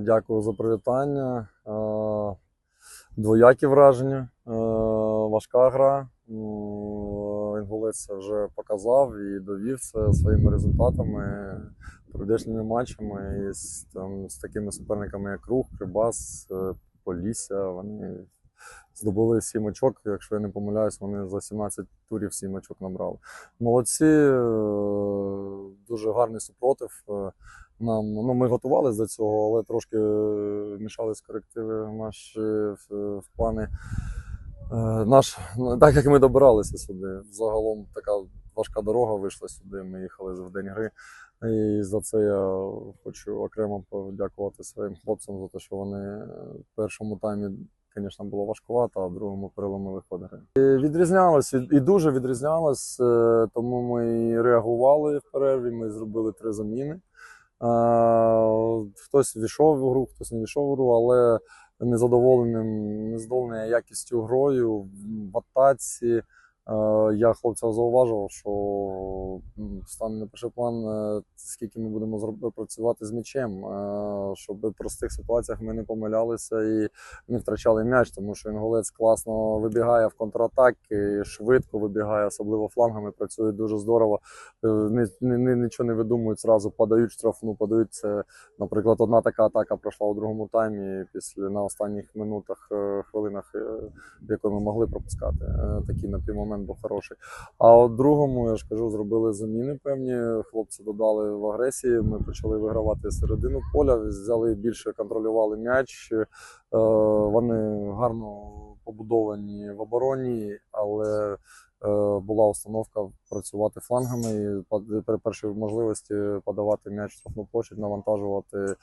Дякую за привітання. Е, Двоякі враження, Е, важка гра. Інгулець це вже показав і довів це своїми результатами, прийдешніми матчами і з, там, з такими суперниками, як Рух, Кривбас, е, Полісся. Вони здобули сім очок. Якщо я не помиляюсь, вони за 17 турів сім очок набрали. Молодці, е, дуже гарний супротив. Е, Нам ну ми готувалися до цього, але трошки е, мішались корективи наші в. Е, наш, ну, так як ми добиралися сюди. Загалом така важка дорога вийшла сюди. Ми їхали в день гри. І за це я хочу окремо подякувати своїм хлопцям за те, що вони в першому таймі, звісно, було важкувато, а в другому переломили ход гри. Відрізнялось і дуже відрізнялось, е, тому ми і реагували в перерві. Ми зробили три заміни. Е, Хтось війшов в гру, хтось не війшов в гру, але незадоволеним, незадоволений якістю грою в атаці. Е, Я хлопцям зауважував, що м, стане на перший план, е, скільки ми будемо працювати з м'ячем, е, щоб в простих ситуаціях ми не помилялися і не втрачали м'яч, тому що інголець класно вибігає в контратаки, швидко вибігає, особливо флангами, працює дуже здорово. Е, Ні, ні, ні- нічого не видумують зразу, подають штрафну, подають це. Наприклад, одна така атака пройшла у другому таймі після на останніх минутах, хвилинах, в якої ми могли пропускати. Такий на той момент був хороший. А у другому, я ж кажу, зробили заміни певні. Хлопці додали в агресії. Ми почали вигравати середину поля, взяли більше, контролювали м'яч. Е, Вони гарно побудовані в обороні, але була установка працювати флангами і при першій можливості подавати м'яч в штрафну площадь, навантажувати е,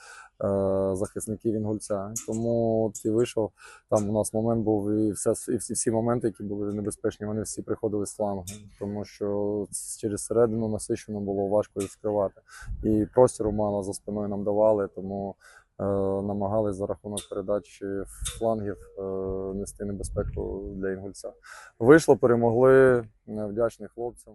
захисників інгульця. Тому і вийшов. Там у нас момент був і, все, і всі, всі моменти, які були небезпечні, вони всі приходили з флангу, тому що через середину насичено було важко їх скривати. І простіру мало за спиною нам давали, тому е, намагались за рахунок передачі флангів е, нести небезпеку для інгульця. Вийшло, перемогли, вдячні хлопцям.